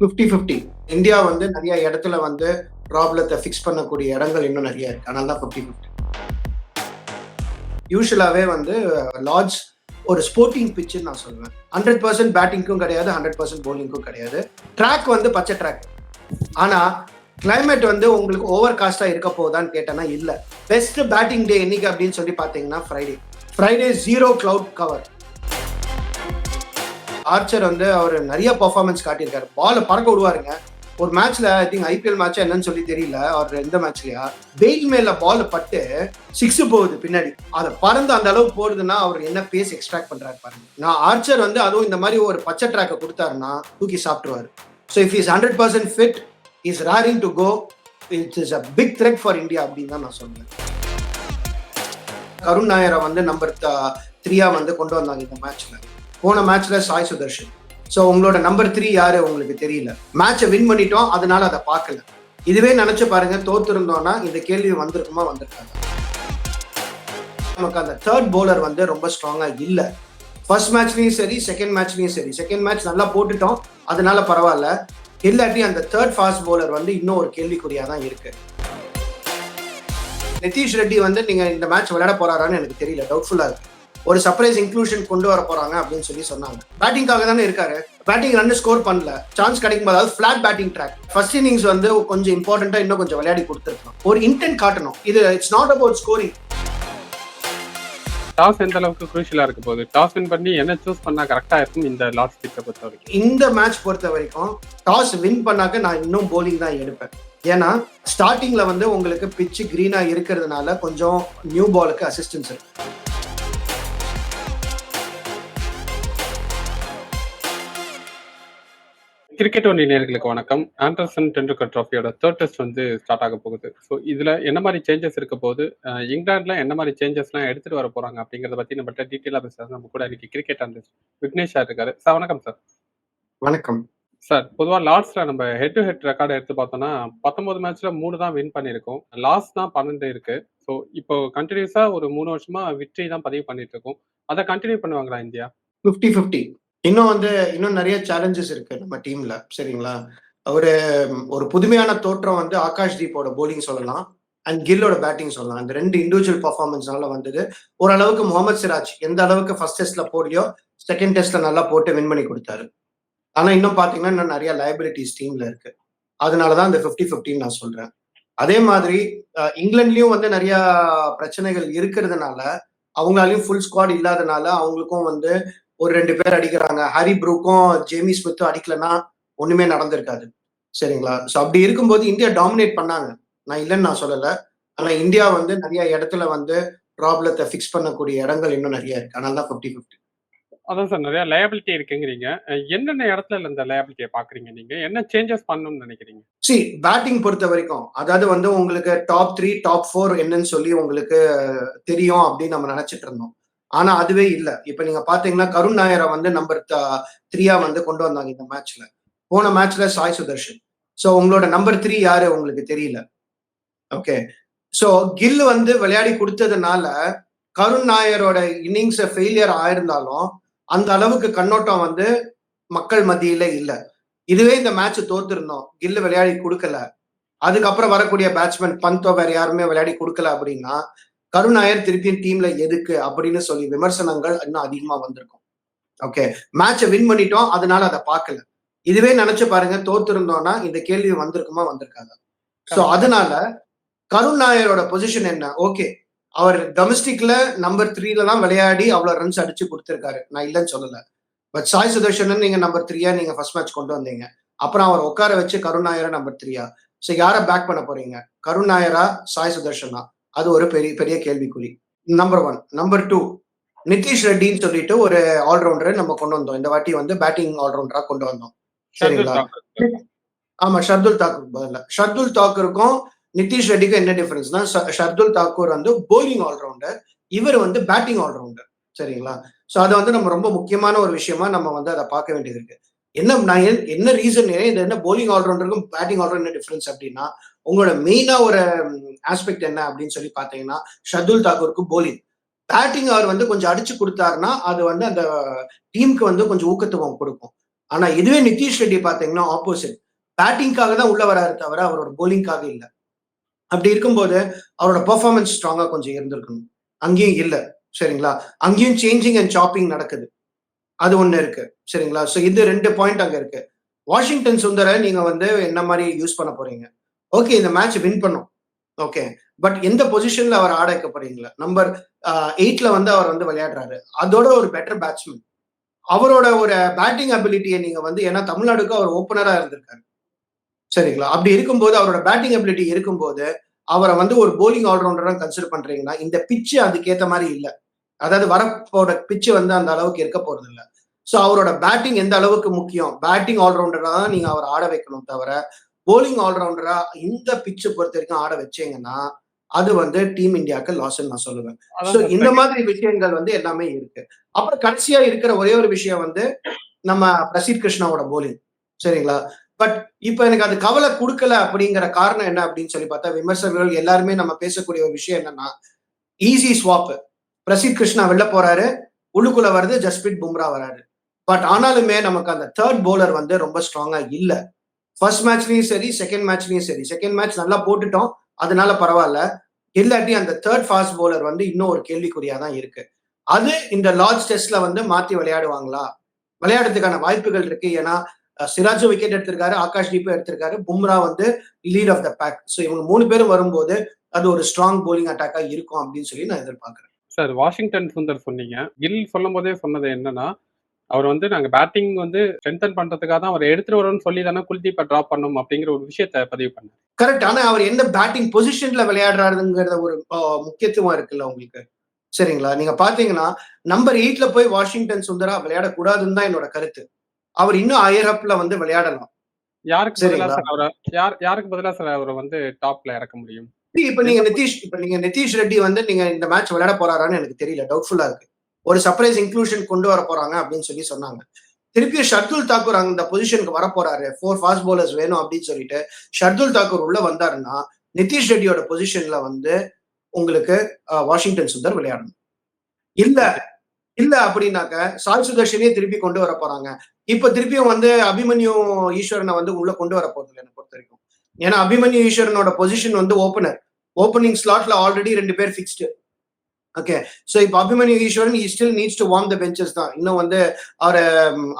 Fifty fifty India வந்து நிறைய இடத்துல வந்து ப்ராப்ளத்தை ஃபிக்ஸ் பண்ணக்கூடிய இடங்கள் இன்னும் நிறைய இருக்கு. அதனால தான் ஃபிஃப்டி ஃபிஃப்டி யூஸ்வலாகவே வந்து uh, லார்ஜ் ஒரு ஸ்போர்ட்டிங் பிச்சுன்னு நான் சொல்லுவேன் ஹண்ட்ரட் பர்சன்ட் பேட்டிங்க்கும் கிடையாது ஹண்ட்ரட் பர்சன்ட் போலிங்க்கும் கிடையாது. ட்ராக் வந்து பச்சை ட்ராக் ஆனால் கிளைமேட் வந்து உங்களுக்கு ஓவர் காஸ்டாக இருக்க போகுதான்னு கேட்டேன்னா இல்லை. பெஸ்ட் பேட்டிங் டே என்னைக்கு அப்படின்னு சொல்லி பார்த்தீங்கன்னா Friday Friday zero cloud cover Archer வந்து அவர் நிறைய பர்ஃபார்மன்ஸ் காட்டியிருக்காரு. பாலை பறக்க விடுவாருங்க. ஒரு மேட்ச்ல ஐ திங்க் ஐபிஎல் மேட்ச் என்னன்னு சொல்லி தெரியல. அவர் எந்த மேட்ச்லயா பெயில் மேல பால் பட்டு சிக்ஸ் போகுது பின்னாடி. அதை பறந்து அந்த அளவுக்கு போடுதுன்னா அவர் என்ன பேஸ் எக்ஸ்ட்ராக்ட் பண்றாரு பாருங்க. நான் ஆர்ச்சர் வந்து அதுவும் இந்த மாதிரி ஒரு பச்சை ட்ராக்கை கொடுத்தாருன்னா தூக்கி சாப்பிட்டுருவாரு. So if is hundred percent fit is raring to go it's is a big threat for India அப்படின்னு தான் நான் சொல்லுவேன். கருண் நாயரை வந்து நம்பர் த்ரீயா uh, வந்து கொண்டு வந்தாங்க இந்த மேட்ச்ல போன மேட்ச்ல சாய் சுதர்ஷன். ஸோ உங்களோட நம்பர் த்ரீ யாரு உங்களுக்கு தெரியல. மேட்சை வின் பண்ணிட்டோம் அதனால அதை பார்க்கல. இதுவே நினைச்சு பாருங்க தோத்துருந்தோம்னா இந்த கேள்வி வந்திருக்குமா வந்திருக்காங்க நமக்கு அந்த தேர்ட் போலர் வந்து ரொம்ப ஸ்ட்ராங்கா இல்ல. ஃபர்ஸ்ட் மேட்ச்லயும் சரி செகண்ட் மேட்ச்லயும் சரி. செகண்ட் மேட்ச் நல்லா போட்டுட்டோம் அதனால பரவாயில்ல. இல்லாட்டி அந்த தேர்ட் ஃபாஸ்ட் போலர் வந்து இன்னும் ஒரு கேள்விக்குறியா தான் இருக்கு. நிதிஷ் ரெட்டி வந்து நீங்க இந்த மேட்ச் விளையாட போறாரான்னு எனக்கு தெரியல டவுட்ஃபுல்லா இருக்கு. ஒரு சர்ப்ரைஸ் இன்க்ளூஷன் கொண்டு வர போறாங்க அப்படின்னு சொல்லி சொன்னாங்க. பேட்டிங்காக தானே இருக்காரு. பேட்டிங் ரன் ஸ்கோர் பண்ணல. சான்ஸ் கிடைக்கும் போது அதாவது flat batting track first innings வந்து கொஞ்சம் இம்பார்ட்டன்ட்டா இன்னும் கொஞ்சம் விளையாடி கொடுத்துருக்கணும் ஒரு இன்டென்ட் காட்டணும். இது it's not about scoring toss எந்த அளவுக்கு குரூஷியலா இருக்க போகுது? டாஸ் வின் பண்ணி என்ன சூஸ் பண்ணா கரெக்டா இருக்கும் இந்த லாஸ்ட் பிச்சை பொறுத்த வரைக்கும் இந்த மேட்ச் பொறுத்த வரைக்கும் டாஸ் வின் பண்ணாக்க நான் இன்னும் bowling தான் எடுப்பேன். ஏன்னா ஸ்டார்டிங்ல வந்து உங்களுக்கு பிச்சு கிரீனா இருக்கிறதுனால கொஞ்சம் நியூ பாலுக்கு அசிஸ்டன்ஸ் இருக்கு. கிரிக்கெட் ஒன்லி நேர்களுக்கு வணக்கம். ஆண்டர்சன் டெண்டுல்கர் ட்ராஃபியோட தேர்ட் டெஸ்ட் வந்து ஸ்டார்ட் ஆக போகுது. ஸோ இதுல என்ன மாதிரி சேஞ்சஸ் இருக்க போகுது? அஹ் இங்கிலாந்துல என்ன மாதிரி சேஞ்சஸ்லாம் எடுத்துட்டு வர போறாங்க அப்படிங்கறத பத்தி நம்மகிட்ட டீட்டெயிலா பேசுறது நம்ம கூட இன்னைக்கு கிரிக்கெட் அனலிஸ்ட் விக்னேஷ் சார் இருக்காரு. சார் வணக்கம் சார் வணக்கம். சார் பொதுவாக லாஸ்ட்ல நம்ம ஹெட் டு ஹெட் ரெக்கார்டு எடுத்து பார்த்தோம்னா பத்தொன்பது மேட்ச்ல மூணு தான் வின் பண்ணியிருக்கோம். லாஸ்ட் தான் பன்னெண்டு இருக்கு. ஸோ இப்போ கண்டினியூஸா ஒரு மூணு வருஷமா விக்டரி தான் பதிவு பண்ணிட்டு இருக்கோம். அதை கண்டினியூ பண்ணுவாங்களா இந்தியா? ஃபிஃப்டி ஃபிஃப்டி இன்னும் வந்து இன்னும் நிறைய சேலஞ்சஸ் இருக்கு நம்ம டீம்ல சரிங்களா? ஒரு ஒரு புதுமையான தோற்றம் வந்து ஆகாஷ் தீப்போட போலிங் சொல்லலாம் அண்ட் கில்லோட பேட்டிங் சொல்லலாம். அந்த ரெண்டு இண்டிவிஜுவல் பர்ஃபார்மன்ஸ்னால வந்தது. ஓரளவுக்கு முகமது சிராஜ் எந்த அளவுக்கு ஃபர்ஸ்ட் டெஸ்ட்ல போடலையோ செகண்ட் டெஸ்ட்ல நல்லா போட்டு வின் பண்ணி கொடுத்தாரு. ஆனா இன்னும் பாத்தீங்கன்னா இன்னும் நிறைய லைபிலிட்டிஸ் டீம்ல இருக்கு. அதனாலதான் இந்த ஃபிஃப்டி ஃபிஃப்டின்னு நான் சொல்றேன். அதே மாதிரி இங்கிலாந்துலயும் வந்து நிறைய பிரச்சனைகள் இருக்கிறதுனால அவங்களாலையும் ஃபுல் ஸ்குவாட் இல்லாதனால அவங்களுக்கும் வந்து ஒரு ரெண்டு பேர் அடிக்கிறாங்க. ஹரி ப்ரூக்கும் ஜேமி ஸ்மித்தும் அடிக்கலன்னா ஒண்ணுமே நடந்திருக்காது. சரிங்களா? ஸோ அப்படி இருக்கும்போது இந்தியா டாமினேட் பண்ணாங்க. நான் இல்லைன்னு நான் சொல்லல. ஆனா இந்தியா வந்து நிறைய இடத்துல வந்து ப்ராப்ளத்தை ஃபிக்ஸ் பண்ணக்கூடிய இடங்கள் இன்னும் நிறைய இருக்கு. அதனால தான் ஃபிஃப்டி ஃபிஃப்டி அதான் சார் நிறைய லயபிலிட்டி இருக்குங்கிறீங்க. என்னென்ன இடத்துல இந்த லயபிலிட்டியை பாக்குறீங்க நீங்க? என்ன சேஞ்சஸ் பண்ணணும்னு நினைக்கிறீங்க? சி பேட்டிங் பொறுத்த வரைக்கும் அதாவது வந்து உங்களுக்கு டாப் த்ரீ டாப் ஃபோர் என்னன்னு சொல்லி உங்களுக்கு தெரியும் அப்படின்னு நம்ம நினைச்சிட்டு இருந்தோம். ஆனா அதுவே இல்ல. இப்ப நீங்க பாத்தீங்கன்னா கருண் நாயரை வந்து நம்பர் த்ரீயா வந்து கொண்டு வந்தாங்க இந்த மேட்ச்ல போன மேட்ச்ல சாய் சுதர்ஷன். ஸோ உங்களோட நம்பர் த்ரீ யாரு உங்களுக்கு தெரியல. ஓகே ஸோ கில் வந்து விளையாடி கொடுத்ததுனால கருண் நாயரோட இன்னிங்ஸ் ஃபெயிலியர் ஆயிருந்தாலும் அந்த அளவுக்கு கண்ணோட்டம் வந்து மக்கள் மத்தியில இல்ல. இதுவே இந்த மேட்ச் தோத்துருந்தோம். கில்லு விளையாடி கொடுக்கல. அதுக்கப்புறம் வரக்கூடிய பேட்ஸ்மேன் பந்தோ வேற யாருமே விளையாடி கொடுக்கல அப்படின்னா கருணாயர் திருப்பியும் டீம்ல எதுக்கு அப்படின்னு சொல்லி விமர்சனங்கள் இன்னும் அதிகமா வந்திருக்கும். ஓகே மேட்சை வின் பண்ணிட்டோம் அதனால அதை பார்க்கல. இதுவே நினைச்சு பாருங்க தோத்துருந்தோம்னா இந்த கேள்வி வந்திருக்குமா வந்திருக்காங்க சோ அதனால கருண் நாயரோட பொசிஷன் என்ன? ஓகே அவர் டொமஸ்டிக்ல நம்பர் த்ரீல தான் விளையாடி அவ்வளவு ரன்ஸ் அடிச்சு கொடுத்திருக்காரு. நான் இல்லைன்னு சொல்லல. பட் சாய் சுதர்ஷனன் நீங்க நம்பர் த்ரீயா நீங்க ஃபர்ஸ்ட் மேட்ச் கொண்டு வந்தீங்க. அப்புறம் அவர் உட்கார வச்சு கருண் நாயரா நம்பர் த்ரீயா ஸோ யாரை பேக் பண்ண போறீங்க? கருண் நாயரா சாய் சுதர்ஷனா? அது ஒரு பெரிய பெரிய கேள்விக்குறி. Number one number two Nitish ரெட்டின்னு சொல்லிட்டு ஒரு ஆல்ரவுண்டரை நம்ம கொண்டு வந்தோம். இந்த வாட்டி வந்து பேட்டிங் ஆல்ரவுண்டரா கொண்டு வந்தோம். சரிங்களா? ஆமா ஷர்துல் தாக்கூர் பதில. ஷர்துல் தாக்கூருக்கும் நிதிஷ் ரெட்டிக்கும் என்ன டிஃபரன்ஸ்னா ஷர்துல் தாக்கூர் வந்து போலிங் ஆல்ரவுண்டர் இவர் வந்து பேட்டிங் ஆல்ரவுண்டர் சரிங்களா? ஸோ அதை வந்து நம்ம ரொம்ப முக்கியமான ஒரு விஷயமா நம்ம வந்து அதை பார்க்க வேண்டியது இருக்கு. என்ன நான் என்ன ரீசன் இது என்ன போலிங் ஆல்ரவுண்டருக்கும் பேட்டிங் ஆல்ரவுண்டர் என்ன டிஃபரன்ஸ் அப்படின்னா உங்களோட மெயினா ஒரு ஆஸ்பெக்ட் என்ன அப்படின்னு சொல்லி பார்த்தீங்கன்னா ஷர்துல் தாக்கூருக்கு போலிங் பேட்டிங் அவர் வந்து கொஞ்சம் அடிச்சு கொடுத்தாருன்னா அது வந்து அந்த டீமுக்கு வந்து கொஞ்சம் ஊக்கத்துவம் கொடுக்கும். ஆனா இதுவே நிதிஷ் ரெட்டி பாத்தீங்கன்னா ஆப்போசிட் பேட்டிங்காக தான் உள்ள வராரு தவிர அவரோட போலிங்காக இல்லை. அப்படி இருக்கும்போது அவரோட பெர்ஃபார்மன்ஸ் ஸ்ட்ராங்கா கொஞ்சம் இருந்திருக்கணும். அங்கேயும் இல்லை. சரிங்களா? அங்கேயும் சேஞ்சிங் அண்ட் ஷாப்பிங் நடக்குது. அது ஒண்ணு இருக்கு. சரிங்களா? ஸோ இது ரெண்டு பாயிண்ட் அங்க இருக்கு. வாஷிங்டன் சுந்தரை நீங்க வந்து என்ன மாதிரி யூஸ் பண்ண போறீங்க? ஓகே இந்த மேட்ச் வின் பண்ணும். ஓகே பட் எந்த பொசிஷன்ல அவர் ஆட வைக்க போறீங்களா நம்பர் எயிட்ல வந்து அவர் வந்து விளையாடுறாரு. அதோட ஒரு பெட்டர் பேட்ஸ்மேன் அவரோட ஒரு பேட்டிங் அபிலிட்டியை நீங்க வந்து ஏன்னா தமிழ்நாடுக்கு அவர் ஓப்பனரா இருந்திருக்காரு. சரிங்களா? அப்படி இருக்கும்போது அவரோட பேட்டிங் அபிலிட்டி இருக்கும்போது அவரை வந்து ஒரு போலிங் ஆல்ரவுண்டரா கன்சிடர் பண்றீங்கன்னா இந்த பிச்சு அதுக்கேற்ற மாதிரி இல்லை. அதாவது வரப்போட பிச்சு வந்து அந்த அளவுக்கு இருக்க போறது இல்ல ஸோ அவரோட பேட்டிங் எந்த அளவுக்கு முக்கியம்? பேட்டிங் ஆல்ரவுண்டரா தான் நீங்க அவர் ஆட வைக்கணும் தவிர போலிங் ஆல்ரவுண்டரா இந்த பிச்சு பொறுத்த வரைக்கும் ஆட வச்சீங்கன்னா அது வந்து டீம் இந்தியாவுக்கு லாஸ் நான் சொல்லுவேன். ஸோ இந்த மாதிரி விஷயங்கள் வந்து எல்லாமே இருக்கு. அப்புறம் கடைசியா இருக்கிற ஒரே ஒரு விஷயம் வந்து நம்ம பிரசீத் கிருஷ்ணாவோட போலிங் சரிங்களா? பட் இப்ப எனக்கு அது கவலை கொடுக்கல அப்படிங்கிற காரணம் என்ன அப்படின்னு சொல்லி பார்த்தா விமர்சகர்கள் எல்லாருமே நம்ம பேசக்கூடிய ஒரு விஷயம் என்னன்னா ஈஸி ஸ்வாப் பிரசீத் கிருஷ்ணா வெளில போறாரு. உள்ளுக்குள்ள வருது ஜஸ்பிரித் பும்ரா வராரு. பட் ஆனாலுமே நமக்கு அந்த தேர்ட் போலர் வந்து ரொம்ப ஸ்ட்ராங்கா இல்ல. ஃபர்ஸ்ட் மேட்ச்லயும் சரி செகண்ட் மேட்ச்லயும் சரி. செகண்ட் மேட்ச் நல்லா போட்டுட்டோம். அதனால பரவாயில்ல. இல்லாட்டி அந்த தேர்ட் ஃபாஸ்ட் போலர் வந்து இன்னும் ஒரு கேள்விக்குறியா தான் இருக்கு. அது இந்த லார்ஜ் டெஸ்ட்ல வந்து மாத்தி விளையாடுவாங்களா? விளையாடுறதுக்கான வாய்ப்புகள் இருக்கு. ஏன்னா சிராஜ் விக்கெட் எடுத்திருக்காரு ஆகாஷ் தீபம் எடுத்திருக்காரு பும்ரா வந்து lead of the pack so இவங்க மூணு பேரும் வரும்போது அது ஒரு ஸ்ட்ராங் போலிங் அட்டாக்கா இருக்கும் அப்படின்னு சொல்லி நான் எதிர்பார்க்குறேன். சார் வாஷிங்டன் சுந்தர் சொன்னீங்க. கில் சொல்லும் போதே சொன்னது என்னன்னா அவர் வந்து நாங்க பேட்டிங் வந்து ஸ்ட்ரென்தன் பண்றதுக்காக தான் அவர் எடுத்துட்டு வரோம்னு சொல்லி தானே குல்தீப்பை டிராப் பண்ணும் அப்படிங்கிற ஒரு விஷயத்த பதிவு பண்ணார். கரெக்ட் ஆனா அவர் எந்த பேட்டிங் பொசிஷன்ல விளையாடுறாருங்கிறத ஒரு முக்கியத்துவம் இருக்குல்ல உங்களுக்கு? சரிங்களா? நீங்க பாத்தீங்கன்னா நம்பர் எயிட்ல போய் வாஷிங்டன் சுந்தரா விளையாடக்கூடாதுன்னு தான் என்னோட கருத்து. அவர் இன்னும் ஹையர் அப்ல வந்து விளையாடலாம். யாருக்கு பதிலா சார் அவரை யார் யாருக்கு பதிலா சார் அவரை வந்து டாப்ல இறக்க முடியும்? இப்ப நீங்க நிதிஷ் இப்ப நீங்க நிதிஷ் ரெட்டி வந்து நீங்க இந்த மேட்ச் விளையாட போறாரான்னு எனக்கு தெரியல. டவுட்ஃபுல்லா இருக்கு. ஒரு சர்ப்ரைஸ் இன்க்ளூஷன் கொண்டு வர போறாங்க அப்படின்னு சொல்லி சொன்னாங்க. திருப்பியும் ஷர்துல் தாக்கூர் அந்த பொசிஷனுக்கு வர போறாரு ஃபோர் ஃபாஸ்ட் போலர்ஸ் வேணும் அப்படின்னு சொல்லிட்டு ஷர்துல் தாக்கூர் உள்ள வந்தாருன்னா நிதிஷ் ரெட்டியோட பொசிஷன்ல வந்து உங்களுக்கு வாஷிங்டன் சுந்தர் விளையாடணும். இல்ல இல்ல அப்படின்னாக்க சாய் சுதர்ஷனே திருப்பி கொண்டு வர போறாங்க. இப்ப திருப்பியும் வந்து அபிமன்யு ஈஸ்வரனை வந்து உள்ள கொண்டு வர போறது இல்லை என்னை பொறுத்த வரைக்கும். ஏன்னா அபிமன்யு ஈஸ்வரனோட பொசிஷன் வந்து ஓப்பனர் ஓப்பனிங் ஸ்லாட்ல ஆல்ரெடி ரெண்டு பேர் ஃபிக்ஸ்டு ஓகே ஸோ இப்போ Abhimanyu Easwaran he still needs to warm the benches தான். இன்னும் வந்து அவர்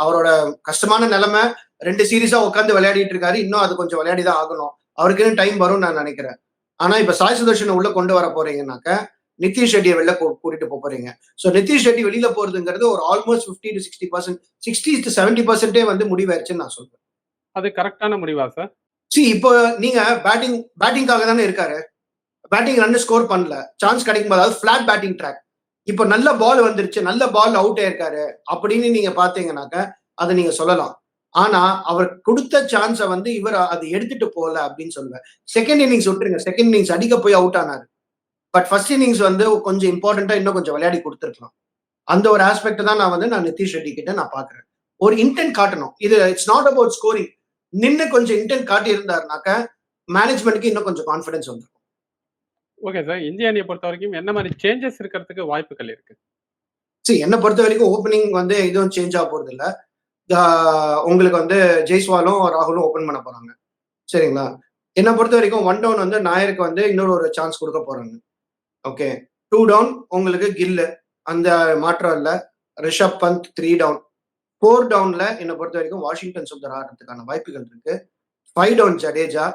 அவரோட கஷ்டமான நிலைமை ரெண்டு சீரீஸா உட்காந்து விளையாடிட்டு இருக்காரு. இன்னும் அது கொஞ்சம் விளையாடி தான் ஆகணும் அவருக்குன்னு டைம் வரும்னு நான் நினைக்கிறேன். ஆனா இப்ப சாய் சுதர்ஷனை உள்ள கொண்டு வர போறீங்கன்னாக்க நிதிஷ் ரெட்டியை வெளில கூட்டிட்டு போறீங்க. ஸோ நிதிஷ் ரெட்டி வெளியில போறதுங்கிறது ஒரு almost fifty to sixty percent sixty to seventy பர்சன்டே வந்து முடிவாயிருச்சுன்னு நான் சொல்றேன். அது கரெக்டான முடிவா சார் சி இப்போ நீங்க பேட்டிங் பேட்டிங்காக தானே இருக்காரு. பேட்டிங் ரன் ஸ்கோர் பண்ணல. சான்ஸ் கிடைக்கும் போது அதாவது ஃபிளாட் பேட்டிங் ட்ராக் இப்போ நல்ல பால் வந்துருச்சு நல்ல பால் அவுட் ஆயிருக்காரு அப்படின்னு நீங்க பாத்தீங்கன்னாக்க அதை நீங்க சொல்லலாம். ஆனா அவர் கொடுத்த சான்ஸை வந்து இவர் அது எடுத்துட்டு போகல அப்படின்னு சொல்லுவேன். செகண்ட் இன்னிங்ஸ் விட்டுருங்க. செகண்ட் இன்னிங்ஸ் அடிக்க போய் அவுட் ஆனாரு. பட் ஃபர்ஸ்ட் இன்னிங்ஸ் வந்து கொஞ்சம் இம்பார்ட்டண்டா இன்னும் கொஞ்சம் விளையாடி கொடுத்துருக்கலாம். அந்த ஒரு ஆஸ்பெக்ட் தான் நான் வந்து நான் நிதிஷ் ரெட்டி கிட்ட நான் பாக்குறேன் ஒரு இன்டென்ட் காட்டணும். இது இட்ஸ் நாட் அபவுட் ஸ்கோரிங் நின்று கொஞ்சம் இன்டென்ட் காட்டி இருந்தாருனாக்க மேனேஜ்மெண்ட்க்கு இன்னும் கொஞ்சம் கான்ஃபிடன்ஸ் வந்துடும் ஓகே சார் இந்திய அணியை பொறுத்த வரைக்கும் என்ன மாதிரி சேஞ்சஸ் இருக்கிறதுக்கு வாய்ப்புகள் இருக்கு? சரி என்னை பொறுத்த வரைக்கும் ஓப்பனிங் வந்து எதுவும் சேஞ்ச் ஆக போறது இல்ல. உங்களுக்கு வந்து ஜெய்ஸ்வாலும் ராகுலும் ஓப்பன் பண்ண போறாங்க. சரிங்களா? என்னை பொறுத்த வரைக்கும் ஒன் டவுன் வந்து நாயருக்கு வந்து இன்னொரு ஒரு சான்ஸ் கொடுக்க போறாங்க. ஓகே டூ டவுன் உங்களுக்கு கில்லு. அந்த மாற்றம் இல்லை. Rishabh Pant three down four டவுன்ல என்னை பொறுத்த வரைக்கும் வாஷிங்டன் சுந்தர் ஆடுறதுக்கான வாய்ப்புகள் இருக்கு. Five down Jadeja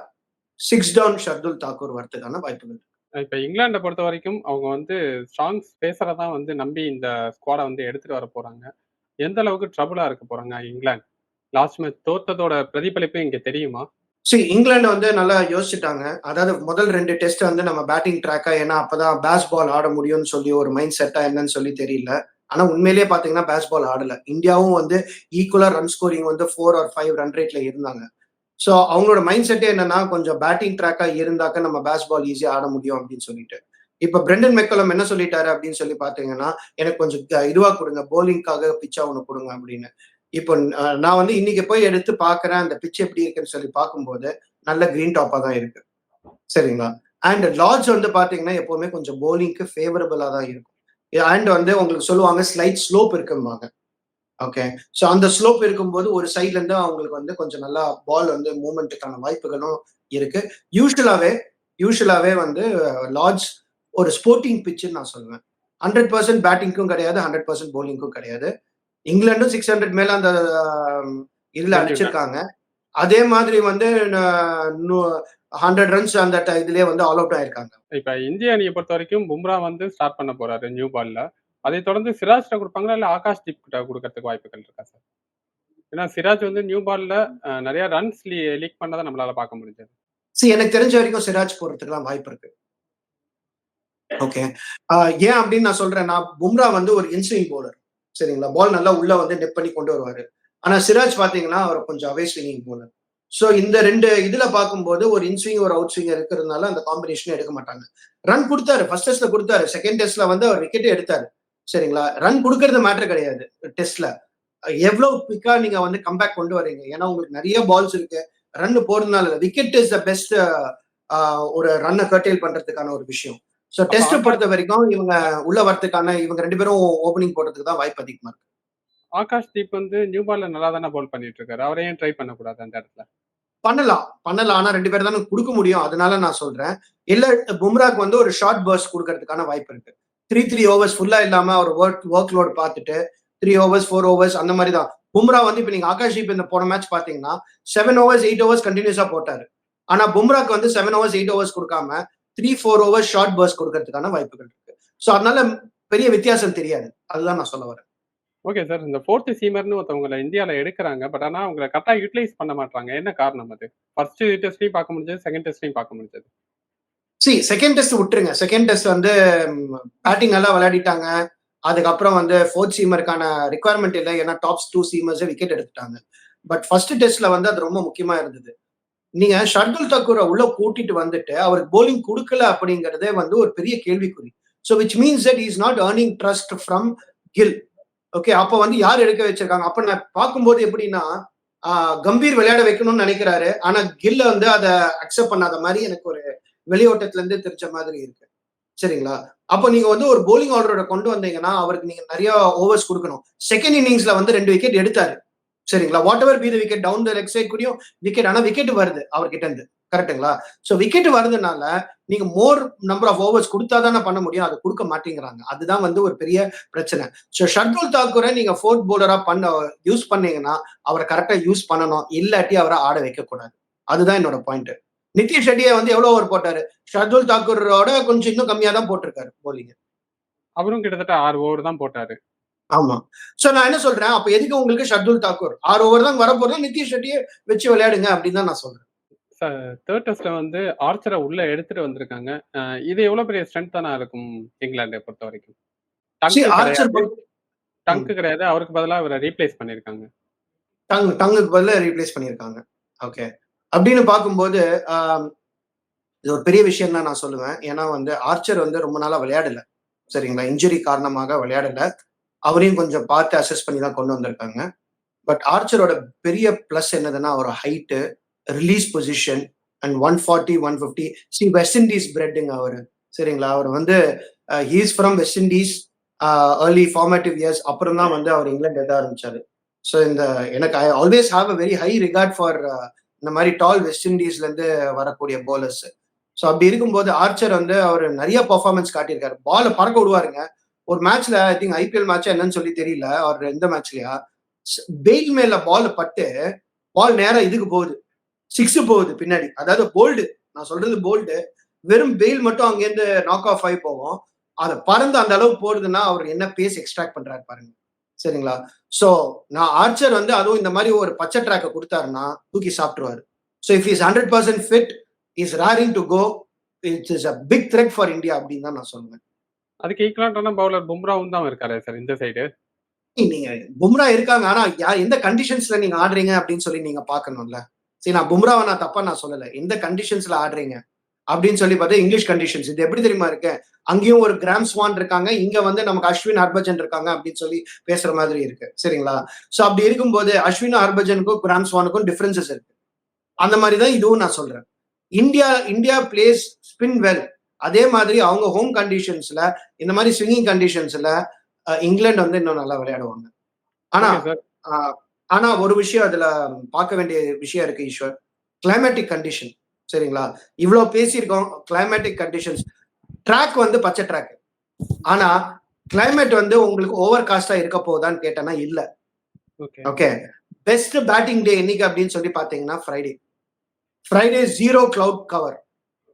six down Shardul Thakur வரதுக்கான வாய்ப்புகள் இருக்கு. இப்ப இங்கிலாண்டை பொறுத்த வரைக்கும் அவங்க வந்து ஸ்ட்ராங் பேசறதா வந்து நம்பி இந்த ஸ்குவாடை வந்து எடுத்துட்டு வர போறாங்க. எந்த அளவுக்கு ட்ரபுளா இருக்க போறாங்க இங்கிலாந்து? லாஸ்ட் மேட்ச் தோத்ததோட பிரதிபலிப்பு இங்க தெரியுமா? சரி இங்கிலாந்து வந்து நல்லா யோசிச்சுட்டாங்க. அதாவது முதல் ரெண்டு டெஸ்ட் வந்து நம்ம பேட்டிங் ட்ராக்கா ஏன்னா அப்பதான் பேஸ் பால் ஆட முடியும்னு சொல்லி ஒரு மைண்ட் செட்டா என்னன்னு சொல்லி தெரியல. ஆனா உண்மையிலேயே பாத்தீங்கன்னா பேஸ்பால் ஆடல. இந்தியாவும் வந்து ஈக்குவலா ரன் ஸ்கோரிங் வந்து ஃபோர் ஆர் ஃபைவ் ரன் ரேட்ல இருந்தாங்க. ஸோ அவங்களோட மைண்ட் செட்டே என்னன்னா கொஞ்சம் பேட்டிங் ட்ராக்கா இருந்தாக்க நம்ம பேஸ்பால் ஈஸியா ஆட முடியும் அப்படின்னு சொல்லிட்டு. இப்ப பிரெண்டன் மெக்கலம் என்ன சொல்லிட்டாரு அப்படின்னு சொல்லி பாத்தீங்கன்னா எனக்கு கொஞ்சம் இதுவா கொடுங்க போலிங்காக பிச்சா ஒன்று கொடுங்க அப்படின்னு. இப்போ நான் வந்து இன்னைக்கு போய் எடுத்து பாக்குறேன் அந்த பிச் எப்படி இருக்குன்னு சொல்லி பார்க்கும்போது நல்ல கிரீன் டாப்பா தான் இருக்கு. சரிங்களா? அண்ட் லார்ஜ் வந்து பாத்தீங்கன்னா எப்பவுமே கொஞ்சம் போலிங்க்கு ஃபேவரபிளா தான் இருக்கும். அண்ட் வந்து உங்களுக்கு சொல்லுவாங்க ஸ்லைட் ஸ்லோப் இருக்கும்பாங்க. ஓகே ஸோ அந்த ஸ்லோப் இருக்கும்போது ஒரு சைட்ல இருந்து அவங்களுக்கு வந்து கொஞ்சம் நல்லா பால் வந்து மூவ்மெண்ட்டுக்கான வாய்ப்புகளும் இருக்கு. யூஸ்வலாவே யூஸ்வலாவே வந்து லார்ஜ் ஒரு ஸ்போர்ட்டிங் பிச்சுன்னு நான் சொல்லுவேன். ஹண்ட்ரட் பர்சன்ட் பேட்டிங்க்கும் கிடையாது ஹண்ட்ரட் பர்சன்ட் பவுலிங்க்கும் கிடையாது. இங்கிலாண்டும் சிக்ஸ் ஹண்ட்ரட் மேல அந்த ஆம், இதுல அடிச்சிருக்காங்க. அதே மாதிரி வந்து ஹண்ட்ரட் ரன்ஸ் அந்த இதுலயே வந்து ஆல் அவுட் ஆயிருக்காங்க. இப்ப இந்திய அணியை பொறுத்த வரைக்கும் பும்ரா வந்து ஸ்டார்ட் பண்ண போறாரு நியூ பால்ல அதை தொடர்ந்து சிராஜ்கிட்ட கொடுப்பாங்களா இல்ல ஆகாஷ் தீப் கிட்ட கொடுக்கறதுக்கு வாய்ப்புகள் இருக்கா சார் ஏன்னா சிராஜ் வந்து நியூ பால்ல நிறைய ரன்ஸ் லீக் பண்ணதை நம்மளால பார்க்க முடிஞ்சது. சி எனக்கு தெரிஞ்ச வரைக்கும் சிராஜ் போறதுக்குலாம் வாய்ப்பு இருக்கு. ஓகே ஏன் அப்படின்னு நான் சொல்றேன் நான் பும்ரா வந்து ஒரு இன்ஸ்விங் போலர் சரிங்களா? பால் நல்லா உள்ள வந்து நெப் பண்ணி கொண்டு வருவாரு. ஆனா சிராஜ் பாத்தீங்கன்னா அவர் கொஞ்சம் அவே ஸ்விங்கிங் போலர் ஸோ இந்த ரெண்டு இதுல பார்க்கும்போது ஒரு இன்ஸ்விங் ஒரு அவுட் ஸ்விங் இருக்கிறதுனால அந்த காம்பினேஷன் எடுக்க மாட்டாங்க. ரன் கொடுத்தாரு ஃபர்ஸ்ட் டெஸ்ட்ல கொடுத்தாரு. செகண்ட் டெஸ்ட்ல வந்து அவர் விக்கெட்டே எடுத்தாரு. சரிங்களா? ரன் கொடுக்கறது மேட்டர் கிடையாது டெஸ்ட்ல எவ்வளவு குவிக்கா நீங்க வந்து கம்பேக் கொண்டு வரீங்க? ஏன்னா உங்களுக்கு நிறைய பால்ஸ் இருக்கு. ரன் போறதுனால விக்கெட் இஸ் த பெஸ்ட் ஒரு ரன்னை கர்டெயில் பண்றதுக்கான ஒரு விஷயம். ஸோ டெஸ்ட் பொறுத்த வரைக்கும் இவங்க உள்ள வரதுக்கான இவங்க ரெண்டு பேரும் ஓபனிங் போடுறதுக்கு தான் வாய்ப்பு அதிகமா இருக்கு. ஆகாஷ் தீப் வந்து நியூ பால்ல நல்லா தானே பவுல் பண்ணிட்டு இருக்காரு அவரையும் ட்ரை பண்ணக்கூடாது அந்த இடத்துல? பண்ணலாம். பண்ணலாம். ஆனா ரெண்டு பேரும் தானே கொடுக்க முடியும். அதனால நான் சொல்றேன். இல்ல பும்ராக்கு வந்து ஒரு ஷார்ட் பர்ஸ் கொடுக்கறதுக்கான வாய்ப்பு இருக்கு. த்ரீ த்ரீ ஓவர்ஸ் ஃபுல்லா இல்லாம அவர் ஒர்க் ஒர்க் லோட் பார்த்துட்டு த்ரீ ஓவர்ஸ் ஃபோர் ஓவர்ஸ் அந்த மாதிரி தான். பும்ரா வந்து இப்போ நீங்க ஆகாஷ் தீப் இந்த போன மேட்ச் பாத்தீங்கன்னா செவன் ஓவர்ஸ் எயிட் ஓவர்ஸ் கண்டினியூஸா போட்டாரு. ஆனா பும்ராக்கு வந்து செவன் ஓவர்ஸ் எயிட் ஓவர்ஸ் கொடுக்காம three four overs short bursts கொடுக்கறதுக்கான வாய்ப்புகள் இருக்கு. ஸோ அதனால பெரிய வித்தியாசம் தெரியாது. அதுதான் நான் சொல்ல வரேன். ஓகே சார் இந்த ஃபோர்த் சீமர்னு ஒருத்தவங்களை இந்தியாவில் எடுக்கிறாங்க. பட் ஆனால் அவங்களை கரெக்டாக யூட்டிலைஸ் பண்ண மாட்டாங்க என்ன காரணம் அது? ஃபர்ஸ்ட் டெஸ்ட்லையும் பார்க்க முடிஞ்சது செகண்ட் டெஸ்ட்லையும் பார்க்க முடிஞ்சது. சி செகண்ட் டெஸ்ட் விட்டுருங்க. செகண்ட் டெஸ்ட் வந்து பேட்டிங் நல்லா விளையாடிட்டாங்க. அதுக்கப்புறம் வந்து ஃபோர்த் சீமருக்கான ரிக்குவயர்மெண்ட் இல்லை. ஏன்னா டாப்ஸ் டூ சீமர்ஸே விக்கெட் எடுத்துட்டாங்க. பட் ஃபர்ஸ்ட் டெஸ்ட்ல வந்து அது ரொம்ப முக்கியமா இருந்தது. நீங்க ஷர்துல் தக்கூரை உள்ள கூட்டிட்டு வந்துட்டு அவருக்கு போலிங் கொடுக்கல அப்படிங்கறதே வந்து ஒரு பெரிய கேள்விக்குறி. So which means that is not earning trust from Gill okay அப்போ வந்து யார் எடுக்க வச்சிருக்காங்க? அப்ப நான் பார்க்கும்போது எப்படின்னா கம்பீர் விளையாட வைக்கணும்னு நினைக்கிறாரு. ஆனா கில்ல வந்து அதை அக்செப்ட் பண்ணாத மாதிரி எனக்கு ஒரு வெளியோட்டத்துல இருந்து தெரிஞ்ச மாதிரி இருக்கு. சரிங்களா? அப்போ நீங்க வந்து ஒரு போலிங் ஆர்டரோட கொண்டு வந்தீங்கன்னா அவருக்கு நீங்க நிறைய ஓவர்ஸ் கொடுக்கணும். செகண்ட் இன்னிங்ஸ்ல வந்து ரெண்டு விக்கெட் எடுத்தாரு. சரிங்களா? Whatever be the wicket down the leg side கூடயும் விக்கெட் ஆனா விக்கெட் வருது அவர்கிட்ட இருந்து கரெக்ட்டுங்களா ஸோ விக்கெட் வருதுனால நீங்க மோர் நம்பர் ஆஃப் ஓவர்ஸ் கொடுத்தா தானே பண்ண முடியும். அதை கொடுக்க மாட்டேங்கிறாங்க. அதுதான் வந்து ஒரு பெரிய பிரச்சனை. ஸோ ஷர்துல் தாக்கூரை நீங்க ஃபோர்த் போலரா பண்ண யூஸ் பண்ணீங்கன்னா அவரை கரெக்டா யூஸ் பண்ணணும். இல்லாட்டி அவரை ஆட வைக்க கூடாது அதுதான் என்னோட பாயிண்ட் நிதிஷ் ரெட்டியை வந்து எவ்வளவு ஓவர் போட்டாரு? ஷர்துல் தாக்கூரோட கொஞ்சம் இன்னும் கம்மியா தான் போட்டிருக்காரு போலிங் அவரும் கிட்டத்தட்ட ஆறு ஓவர் தான் போட்டாரு. ஆமா. சோ நான் என்ன சொல்றேன்? அப்ப எதுக்கு உங்களுக்கு ஷர்துல் தாக்கூர் ஆறு ஓவர் தான் வரப்போறோம் நிதிஷ் ரெட்டியை வச்சு விளையாடுங்க அப்படின்னு தான் நான் சொல்றேன். தேர்ட் டெஸ்ட்ல வந்து ஆர்ச்சரை உள்ள எடுத்துட்டு வந்திருக்காங்க. இது எவ்வளவு பெரிய ஸ்ட்ரென்த் தானே இருக்கும் இங்கிலாண்டை பொறுத்த வரைக்கும் டங்க் ஆர்ச்சர் கிடையாது. அவருக்கு பதிலா அவரை ரீப்ளேஸ் பண்ணிருக்காங்க. டங் டங்குக்கு பதிலா ரீப்ளேஸ் பண்ணியிருக்காங்க ஓகே அப்படின்னு பார்க்கும்போது இது ஒரு பெரிய விஷயம் தான் நான் சொல்லுவேன். ஏன்னா வந்து ஆர்ச்சர் வந்து ரொம்ப நாளா விளையாடல. சரிங்களா? இன்ஜுரி காரணமாக விளையாடல. அவரையும் கொஞ்சம் பார்த்து அசஸ் பண்ணி தான் கொண்டு வந்திருக்காங்க. பட் ஆர்ச்சரோட பெரிய ப்ளஸ் என்னதுன்னா அவர் height release position and one forty one fifty C West Indies பிரெட்டுங்க அவர் சரிங்களா? அவர் வந்து he's from West Indies early formative years அப்புறம் தான் வந்து அவர் இங்கிலாந்து எத ஆரம்பிச்சாரு. ஸோ இந்த எனக்கு I always have a very high regard for இந்த மாதிரி டால் வெஸ்ட் இண்டீஸ்ல இருந்து வரக்கூடிய போலர்ஸ் ஸோ அப்படி இருக்கும்போது ஆர்ச்சர் வந்து அவர் நிறைய பர்ஃபார்மன்ஸ் காட்டியிருக்காரு. பாலை பறக்க விடுவாருங்க. ஒரு மேட்ச்ல ஐ திங்க் ஐபிஎல் மேட்ச் என்னன்னு சொல்லி தெரியல. அவர் எந்த மேட்ச்லயா பெயில் மேல பால் பட்டு பால் நேரம் இதுக்கு போகுது. சிக்ஸ் போகுது பின்னாடி. அதாவது போல்டு நான் சொல்றது போல்டு வெறும் பெயில் மட்டும் அங்கேருந்து நாக் ஆஃப் ஆகி போகும். அதை பறந்து அந்த அளவுக்கு போடுதுன்னா அவர் என்ன பேஸ் எக்ஸ்ட்ராக்ட் பண்றாரு பாருங்க. சரிங்களா? சோ நான் ஆர்ச்சர் வந்து அதுவும் இந்த மாதிரி ஒரு பச்சை ட்ராக்கை கொடுத்தாருன்னா தூக்கி சாப்பிட்டுருவாரு. So if is hundred percent fit is raring to go it's is a big threat for India அப்படின்னு தான் நான் சொல்லுவேன். அதுக்கு ஈக்குவலான பவுலர் பும்ராவும் தான் இருக்காரு சார் இந்த சைடு நீங்க பும்ரா இருக்காங்க ஆனா எந்த கண்டிஷன்ஸ்ல நீங்க ஆடுறீங்க அப்படின்னு சொல்லி நீங்க பார்க்கணும்ல. சரி நான் பும்ராவை நான் தப்பா நான் சொல்லல. எந்த கண்டிஷன்ஸ்ல ஆடுறீங்க? அப்படின்னு சொல்லி பார்த்தா இங்கிலீஷ் கண்டிஷன்ஸ் இது எப்படி தெரியுமா இருக்கு? அங்கேயும் ஒரு கிராம் ஸ்வான் இருக்காங்க இங்க வந்து நமக்கு அஸ்வின் ஹர்பஜன் இருக்காங்க அப்படின்னு சொல்லி பேசுற மாதிரி இருக்கு. சரிங்களா? சோ அப்படி இருக்கும்போது அஸ்வின் ஹர்பஜனுக்கும் கிராம் ஸ்வானுக்கும் டிஃபரன்சஸ் இருக்கு. அந்த மாதிரி தான் இதுவும் நான் சொல்றேன். India India plays spin well அதே மாதிரி அவங்க ஹோம் கண்டிஷன்ஸ்ல இந்த மாதிரி ஸ்விங்கிங் கண்டிஷன்ஸ்ல இங்கிலாந்து வந்து இன்னும் நல்லா விளையாடுவாங்க. ஆனா ஆனா ஒரு விஷயம் அதுல பார்க்க வேண்டிய விஷயம் இருக்கு ஈஸ்வர். கிளைமேட்டிக் கண்டிஷன் சரிங்களா? இவ்வளவு பேசியிருக்கோம் கிளைமேட்டிக் கண்டிஷன்ஸ் ட்ராக் வந்து பச்சை ட்ராக் ஆனா கிளைமேட் வந்து உங்களுக்கு ஓவர் காஸ்டா இருக்க போகுதான்னு கேட்டேன்னா இல்ல. Okay okay best batting day என்னைக்கு அப்படின்னு சொல்லி பாத்தீங்கன்னா Friday Friday zero cloud cover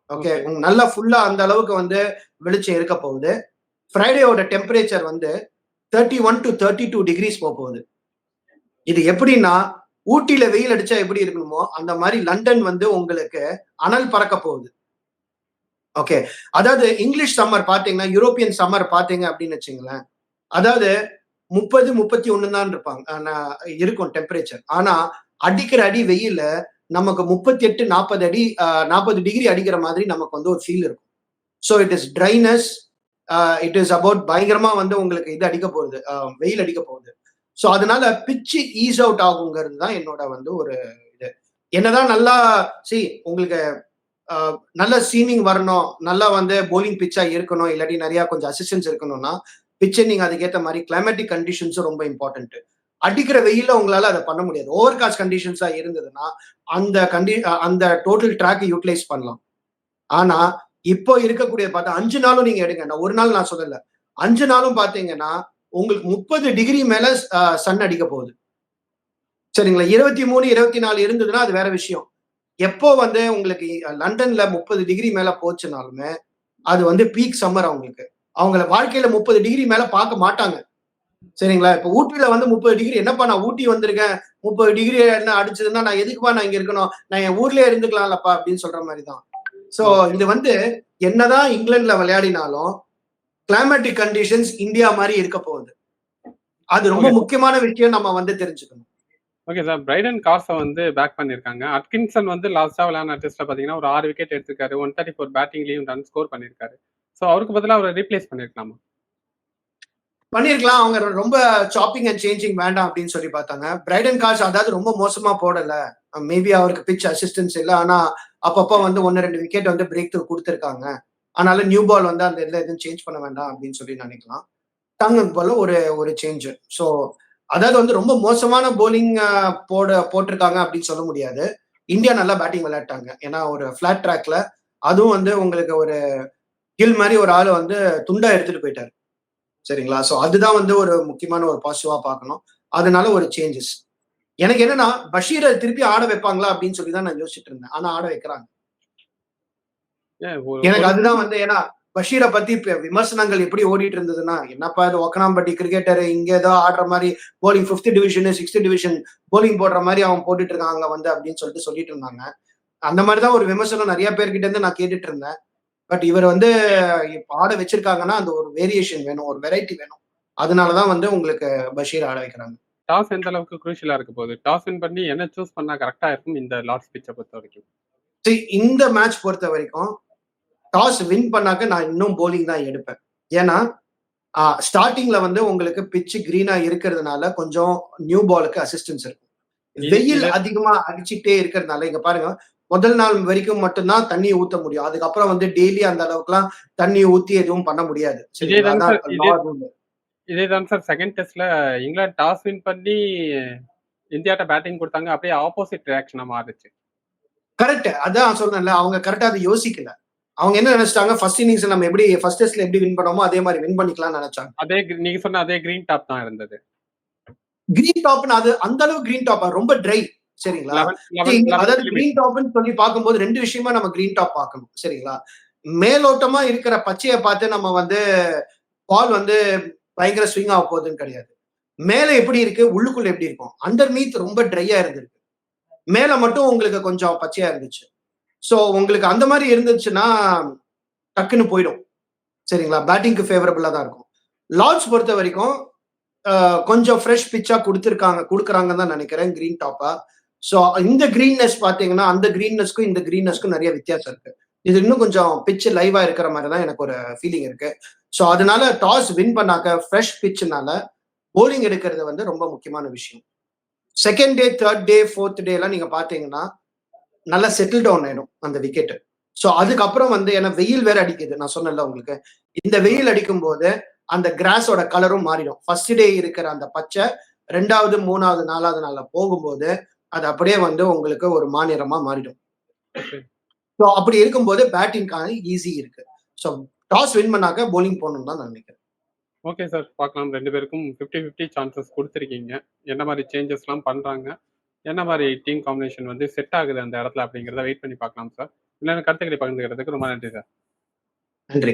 okay. நல்லா ஃபுல்லா அந்த அளவுக்கு வந்து வெளிச்சம் இருக்க போகுது. ஃப்ரைடேயோட டெம்பரேச்சர் வந்து thirty one to thirty two degrees போக போகுது. இது எப்படின்னா ஊட்டியில வெயில் அடிச்சா எப்படி இருக்கணுமோ அந்த மாதிரி லண்டன் வந்து உங்களுக்கு அனல் பறக்க போகுது. ஓகே. அதாவது இங்கிலீஷ் சம்மர் பாத்தீங்கன்னா யூரோப்பியன் சம்மர் பாத்தீங்க அப்படின்னு வச்சுங்களேன். அதாவது முப்பது முப்பத்தி ஒண்ணு தான் இருப்பாங்க. இருக்கும் டெம்பரேச்சர் ஆனா அடிக்கிற அடி வெயில நமக்கு முப்பத்தி எட்டு நாற்பது அடி நாற்பது டிகிரி அடிக்கிற மாதிரி நமக்கு வந்து ஒரு ஃபீல் இருக்கும். So it is dryness it is about பயங்கரமா வந்து உங்களுக்கு இது அடிக்க போகுது. வெயில் அடிக்க போகுது. ஸோ அதனால பிச்சு ஈஸ் அவுட் ஆகுங்கிறது தான் என்னோட வந்து ஒரு இது. என்னதான் நல்லா சி உங்களுக்கு நல்ல சீமிங் வரணும் நல்லா வந்து போலிங் பிச்சா இருக்கணும் இல்லாட்டி நிறைய கொஞ்சம் அசிஸ்டன்ஸ் இருக்கணும்னா பிச்சை நீங்க அதுக்கேற்ற மாதிரி கிளைமேட்டிக் கண்டிஷன்ஸும் ரொம்ப இம்பார்ட்டன்ட் அடிக்கிற வெயில உங்களால அதை பண்ண முடியாது. ஓவர் காஸ்ட் கண்டிஷன்ஸா இருந்ததுன்னா அந்த கண்டி அந்த டோட்டல் ட்ராக் யூட்டிலைஸ் பண்ணலாம். ஆனா இப்போ இருக்கக்கூடிய பார்த்தா அஞ்சு நாளும் நீங்க எடுங்க. நான் ஒரு நாள் நான் சொல்லல. அஞ்சு நாளும் பாத்தீங்கன்னா உங்களுக்கு முப்பது டிகிரி மேல சன் அடிக்க போகுது. சரிங்களா? இருபத்தி மூணு இருபத்தி நாலு இருந்ததுன்னா அது வேற விஷயம். எப்போ வந்து உங்களுக்கு லண்டன்ல முப்பது டிகிரி மேல போச்சுனாலுமே அது வந்து பீக் சம்மர் அவங்களுக்கு. அவங்கள வாழ்க்கையில முப்பது டிகிரி மேல பார்க்க மாட்டாங்க. சரிங்களா? இப்ப ஊட்டியில வந்து முப்பது டிகிரி என்னப்பா நான் ஊட்டி வந்திருக்கேன்? முப்பது டிகிரி என்ன அடிச்சதுன்னா நான் எதுக்குப்பா நான் இங்க இருக்கணும்? நான் என் ஊர்லயே இருந்துக்கலாம்லப்பா அப்படின்னு சொல்ற மாதிரி தான் சோ இது வந்து என்னதான் இங்கிலாந்துல விளையாடினாலும் கிளைமேட்டிக் கண்டிஷன்ஸ் இந்தியா மாதிரி இருக்க போகுது. அது ரொம்ப. முக்கியமான விஷயம் நம்ம வந்து தெரிஞ்சுக்கணும். ஓகே சார் பிரைடன் கார்ஸை வந்து பேக் பண்ணியிருக்காங்க. அட்கின்சன் வந்து லாஸ்டா விளையாடின டெஸ்ட்ல பாத்தீங்கன்னா ஒரு ஆறு விக்கெட் எடுத்திருக்காரு. ஒன் தேர்ட்டி ஃபோர் பேட்டிங்லயும் ரன் ஸ்கோர் பண்ணியிருக்காரு. ஸோ அவருக்கு பதிலாக அவரை ரீப்ளேஸ் பண்ணிருக்கலாமா? பண்ணிருக்கலாம். அவங்க ரொம்ப சாப்பிங் அண்ட் சேஞ்சிங் வேண்டாம் அப்படின்னு சொல்லி பார்த்தாங்க. பிரைடன் கார்ஸ் அதாவது ரொம்ப மோசமா போடல. மேபி அவருக்கு பிச் அசிஸ்டன்ஸ் இல்லை. ஆனா அப்பப்போ வந்து ஒன்னு ரெண்டு விக்கெட் வந்து பிரேக் த்ரூ கொடுத்துருக்காங்க. அதனால நியூ பால் வந்து அந்த இதில் எதுவும் சேஞ்ச் பண்ண வேண்டாம் அப்படின்னு சொல்லி நினைக்கலாம். டங் போல ஒரு ஒரு சேஞ்ச் ஸோ அதாவது வந்து ரொம்ப மோசமான போலிங் போட போட்டிருக்காங்க அப்படின்னு சொல்ல முடியாது. இந்தியா நல்லா பேட்டிங் விளையாட்டாங்க. ஏன்னா ஒரு ஃபிளாட் ட்ராக்ல அதுவும் வந்து உங்களுக்கு ஒரு கில் மாதிரி ஒரு ஆள் வந்து துண்டா எடுத்துட்டு போயிட்டாரு. சரிங்களா? ஸோ அதுதான் வந்து ஒரு முக்கியமான ஒரு பாசிட்டிவா பார்க்கணும். அதனால ஒரு சேஞ்சஸ் எனக்கு என்னன்னா பஷீரை திருப்பி ஆட வைப்பாங்களா அப்படின்னு சொல்லி தான் நான் யோசிச்சுட்டு இருந்தேன். ஆனா ஆட வைக்கிறாங்க. எனக்கு அதுதான் வந்து ஏன்னா பஷீரை பத்தி விமர்சனங்கள் எப்படி ஓடிட்டு இருந்ததுன்னா என்னப்பா இது ஒக்கனாம்பட்டி கிரிக்கெட்டர் இங்க ஏதோ ஆடுற மாதிரி bowling fifth division sixth division bowling போடுற மாதிரி அவன் போட்டுட்டு இருக்கான் அங்க வந்து அப்படின்னு சொல்லிட்டு சொல்லிட்டு இருந்தாங்க அந்த மாதிரி தான் ஒரு விமர்சனம் நிறைய பேர்கிட்ட இருந்து நான் கேட்டுட்டு இருந்தேன் பட் இவர் வந்து ஆட வச்சிருக்காங்கன்னா அந்த ஒரு வேரியேஷன் வேணும் ஒரு வெரைட்டி வேணும். அதனாலதான் வந்து உங்களுக்கு பஷீர் ஆட வைக்கிறாங்க. டாஸ் எந்த அளவுக்கு குரூஷியலா இருக்க போகுது? டாஸ் வின் பண்ணி என்ன சூஸ் பண்ணா கரெக்டா இருக்கும் இந்த லாஸ்ட் பிச்சை பொறுத்த வரைக்கும்? இந்த மேட்ச் பொறுத்த வரைக்கும் டாஸ் வின் பண்ணாக்க நான் இன்னும் போலிங் தான் எடுப்பேன். ஏன்னா ஸ்டார்டிங்ல வந்து உங்களுக்கு பிச்சு கிரீனா இருக்கிறதுனால கொஞ்சம் நியூ பாலுக்கு அசிஸ்டன்ஸ் இருக்கும். வெயில் அதிகமா அடிச்சுட்டே இருக்கிறதுனால இங்க பாருங்க முதல் நாள் வரைக்கும் மட்டும்தான் தண்ணி ஊத்த முடியும். அதுக்கப்புறம் வந்து டெய்லி அந்த அளவுக்குலாம் தண்ணி ஊத்தி எதுவும் பண்ண முடியாது? இதேதான் சார் செகண்ட் டெஸ்ட்ல இங்கிலாந்து டாஸ் வின் பண்ணி இந்தியாட்ட பேட்டிங் கொடுத்தாங்க. அப்படியே ஆப்போசிட் ரியாக்ஷனா மாறுச்சு. கரெக்ட் அதான் சொல்றேன்ல அவங்க கரெக்டா அதை யோசிக்கல. அவங்க என்ன நினைச்சிட்டாங்க? ஃபர்ஸ்ட் இன்னிங்ஸ் நம்ம எப்படி ஃபர்ஸ்ட் டெஸ்ட்ல எப்படி வின் பண்ணோமோ அதே மாதிரி வின் பண்ணிக்கலாம்னு நினைச்சாங்க. அதே நீங்க சொன்ன அதே கிரீன் டாப் தான் இருந்தது. கிரீன் டாப்னு அது அந்த அளவு கிரீன் டாப் ரொம்ப ட்ரை சரிங்களா? 11 See, 11 அதாவது 11 கிரீன் டாப்னு சொல்லி பார்க்கும்போது ரெண்டு விஷயமா நம்ம கிரீன் டாப் பார்க்கணும் சரிங்களா? மேலோட்டமா இருக்கிற பச்சையை பார்த்து நம்ம வந்து பால் வந்து பயங்கர ஸ்விங் ஆக போகுதுன்னு கிடையாது. மேல எப்படி இருக்கு? உள்ளுக்குள்ள எப்படி இருக்கும்? அண்டர் மீத் ரொம்ப ட்ரையா இருந்திருக்கு. மேல மட்டும் உங்களுக்கு கொஞ்சம் பச்சையா இருந்துச்சு. ஸோ உங்களுக்கு அந்த மாதிரி இருந்துச்சுன்னா டக்குன்னு போயிடும். சரிங்களா? பேட்டிங்க்கு ஃபேவரபிளா தான் இருக்கும். லார்ட்ஸ் பொறுத்த வரைக்கும் கொஞ்சம் ஃப்ரெஷ் பிச்சாக கொடுத்துருக்காங்க கொடுக்குறாங்கன்னு தான் நினைக்கிறேன் கிரீன் டாப்பா ஸோ இந்த கிரீன்னஸ் பார்த்தீங்கன்னா அந்த கிரீன்னஸ்க்கும் இந்த கிரீன்னஸ்க்கும் நிறைய வித்தியாசம் இருக்கு. இது இன்னும் கொஞ்சம் பிச் லைவா இருக்கிற மாதிரி தான் எனக்கு ஒரு ஃபீலிங் இருக்கு. ஸோ அதனால டாஸ் வின் பண்ணாக்க ஃப்ரெஷ் பிச்சுனால போலிங் எடுக்கிறது வந்து ரொம்ப முக்கியமான விஷயம். Second day third day fourth day எல்லாம் நீங்க பாத்தீங்கன்னா நல்லா செட்டில் டவுன் ஆயிடும் அந்த விக்கெட்டு ஸோ அதுக்கப்புறம் வந்து ஏன்னா வெயில் வேற அடிக்குது. நான் சொன்னேன்ல உங்களுக்கு. இந்த வெயில் அடிக்கும் போது அந்த கிராஸோட கலரும் மாறிடும். ஃபர்ஸ்ட் டே இருக்கிற அந்த பச்சை ரெண்டாவது மூணாவது நாலாவது நாள்ல போகும்போது அது அப்படியே வந்து உங்களுக்கு ஒரு மாநிலமா மாறிடும். ஓகே ஸோ அப்படி இருக்கும்போது பேட்டிங்கான ஈஸி இருக்கு. ஸோ டாஸ் வின் பண்ணாக்க போலிங் போகணும்னு தான் நான் நினைக்கிறேன். ஓகே சார் பார்க்கலாம். ரெண்டு பேருக்கும் ஃபிஃப்டி ஃபிஃப்டி சான்சஸ் கொடுத்துருக்கீங்க. என்ன மாதிரி சேஞ்சஸ்லாம் பண்ணுறாங்க என்ன மாதிரி டீம் காம்பினேஷன் வந்து செட் ஆகுது அந்த இடத்துல அப்படிங்கிறத வெயிட் பண்ணி பார்க்கலாம் சார் இல்லைன்னா கருத்துக்களை பகிர்ந்துக்கிறதுக்கு ரொம்ப நன்றி சார் நன்றி.